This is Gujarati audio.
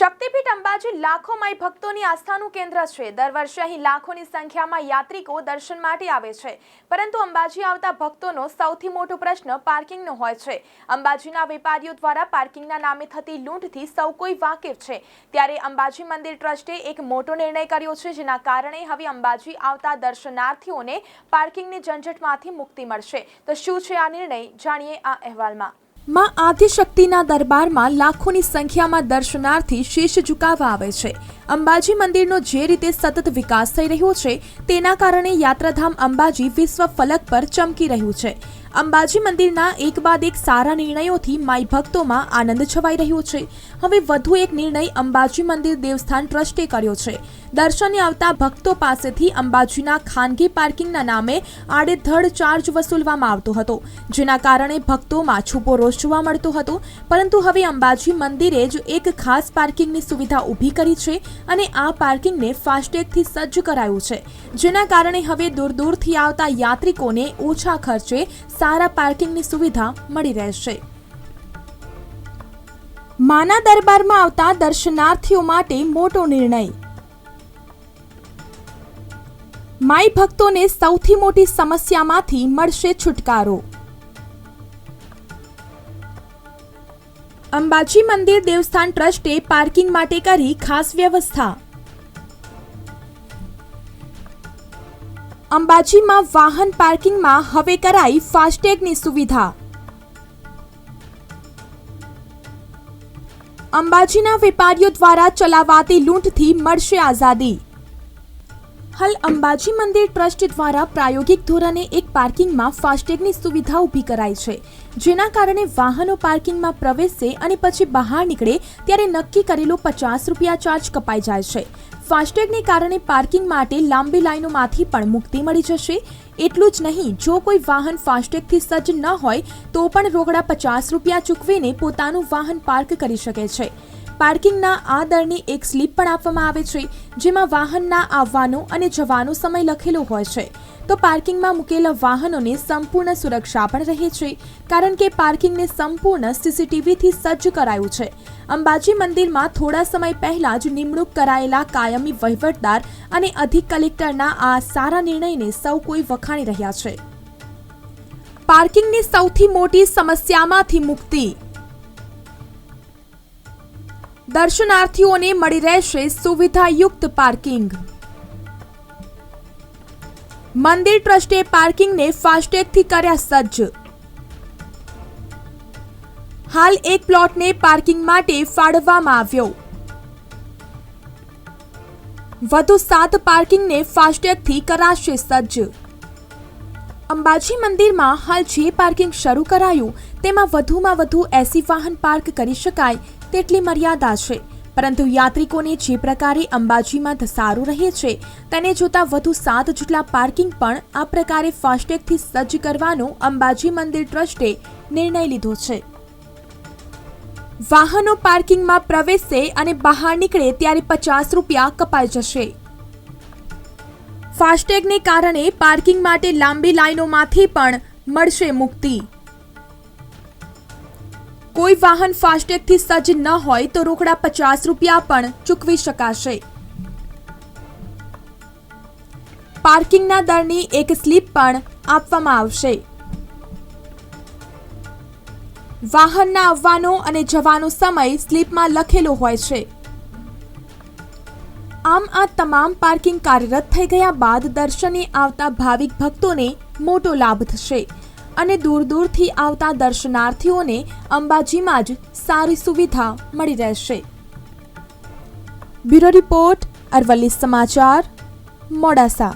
શક્તિપીઠ અંબાજી લાખો માઈ ભક્તોની આસ્થાનું કેન્દ્ર છે. દર વર્ષે અહીં લાખોની સંખ્યામાં યાત્રિકો દર્શન માટે આવે છે. પરંતુ અંબાજી આવતા ભક્તોનો સૌથી મોટો પ્રશ્ન પાર્કિંગનો હોય છે. અંબાજીના વેપારીઓ દ્વારા પાર્કિંગના નામે થતી લૂંટથી સૌ કોઈ વાકેફ છે. ત્યારે અંબાજી મંદિર ટ્રસ્ટે એક મોટો નિર્ણય કર્યો છે, જેના કારણે હવે અંબાજી આવતા દર્શનાર્થીઓને પાર્કિંગની ઝંઝટમાંથી મુક્તિ મળશે. તો શું છે આ નિર્ણય? જાણીએ આ અહેવાલમાં. માં આદ્યશક્તિના દરબારમાં લાખોની સંખ્યામાં દર્શનાર્થી શીશ ઝુકાવવા આવે છે. અંબાજી મંદિરનો જે રીતે સતત વિકાસ થઈ રહ્યો છે, તેના કારણે યાત્રાધામ અંબાજી વિશ્વ ફલક પર ચમકી રહ્યું છે. અંબાજી મંદિરના એક બાદ એક સારા નિર્ણયોથી માઈ ભક્તોમાં આનંદ છવાઈ રહ્યો છે. હવે વધુ એક નિર્ણય અંબાજી મંદિર દેવસ્થાન ટ્રસ્ટે કર્યો છે. દર્શને આવતા ભક્તો પાસેથી અંબાજીના ખાનગી પાર્કિંગના નામે આડેધડ ચાર્જ વસૂલવામાં આવતો હતો, જેના કારણે ભક્તોમાં છૂપો રોષ જોવા મળતો હતો. પરંતુ હવે અંબાજી મંદિરે જ એક ખાસ પાર્કિંગની સુવિધા ઊભી કરી છે અને આ પાર્કિંગને ફાસ્ટેગથી સજ્જ કરાયું છે, જેના કારણે હવે દૂર દૂરથી આવતા યાત્રિકોને ઓછા ખર્ચે સારા પાર્કિંગની સુવિધા મળી રહેશે. માના દરબારમાં આવતા દર્શનાર્થીઓ માટે મોટો નિર્ણય. માઈ ભક્તોને સૌથી મોટી સમસ્યામાંથી મળશે છુટકારો. અંબાજી મંદિર દેવસ્થાન ટ્રસ્ટે પાર્કિંગ માટે કરી ખાસ વ્યવસ્થા. અંબાજીમાં વાહન પાર્કિંગમાં હવે કરાઈ ફાસ્ટેગની સુવિધા. અંબાજીના વેપારીઓ દ્વારા ચલાવાતી લૂંટથી મળશે આઝાદી. હાલ અંબાજી મંદિર ટ્રસ્ટ દ્વારા પ્રાયોગિક ધોરણે એક પાર્કિંગમાં ફાસ્ટેગની સુવિધા ઊભી કરાઈ છે, જેના કારણે વાહનો પાર્કિંગમાં પ્રવેશે અને પછી બહાર નીકળે ત્યારે નક્કી કરેલો પચાસ રૂપિયા ચાર્જ કપાઈ જાય છે. ફાસ્ટેગને કારણે પાર્કિંગ માટે લાંબી લાઈનોમાંથી પણ મુક્તિ મળી જશે. એટલું જ નહીં, જો કોઈ વાહન ફાસ્ટેગથી સજ્જ ન હોય, તો પણ રોકડા પચાસ રૂપિયા ચૂકવીને પોતાનું વાહન પાર્ક કરી શકે છે. પાર્કિંગના આ દરની એક સ્લીપ પણ આપવામાં આવે છે, જેમાં વાહનના આવવાનો અને જવાનો સમય લખેલો હોય છે. તો પાર્કિંગમાં મૂકેલા વાહનોને સંપૂર્ણ સુરક્ષા પણ રહે છે, કારણ કે પાર્કિંગને સંપૂર્ણ સીસીટીવીથી સજ્જ કરાયું છે. અંબાજી મંદિરમાં થોડા સમય પહેલા જ નિમણૂક કરાયેલા કાયમી વહીવટદાર અને અધિક કલેક્ટરના આ સારા નિર્ણયને સૌ કોઈ વખાણી રહ્યા છે. પાર્કિંગની સૌથી મોટી સમસ્યામાંથી મુક્તિ. દર્શનાર્થીઓને મળી રહેશે સુવિધાયુક્ત પાર્કિંગ. મંદિર ટ્રસ્ટે પાર્કિંગને ફાસ્ટેગથી કર્યા સજ્જ. હાલ એક પ્લોટને પાર્કિંગ માટે ફાળવવામાં આવ્યો. વધુ સાત પાર્કિંગને ફાસ્ટેગથી કરાશે સજ્જ. અંબાજી મંદિરમાં હાલ જે પાર્કિંગ શરૂ કરાયું, તેમાં વધુમાં વધુ એસી વાહન પાર્ક કરી શકાય તેટલી મર્યાદા છે. પરંતુ યાત્રિકોને જે પ્રકારે અંબાજીમાં ધસારો રહે છે, તેને જોતા વધુ સાત જેટલા પાર્કિંગ પણ આ પ્રકારે ફાસ્ટેગથી સજ્જ કરવાનો અંબાજી મંદિર ટ્રસ્ટે નિર્ણય લીધો છે. વાહનો પાર્કિંગમાં પ્રવેશશે અને બહાર નીકળે ત્યારે પચાસ રૂપિયા કપાઈ જશે. ફાસ્ટેગને કારણે પાર્કિંગ માટે લાંબી લાઈનોમાંથી પણ મળશે મુક્તિ. કોઈ વાહન ફાસ્ટેગથી સજ્જ ન હોય તો રોકડા પચાસ રૂપિયા પણ ચૂકવી શકાશે. પાર્કિંગના દરની એક સ્લીપ પણ આપવામાં આવશે. વાહનના આવવાનો અને જવાનો સમય સ્લીપમાં લખેલો હોય છે. આમ આ તમામ પાર્કિંગ કાર્યરત થઈ ગયા બાદ દર્શને આવતા ભાવિક ભક્તોને મોટો લાભ થશે. અને દૂર દૂરથી આવતા દર્શનાર્થીઓને અંબાજીમાં જ સારી સુવિધા મળી રહેશે. બ્યુરો રિપોર્ટ અરવલ્લી સમાચાર મોડાસા.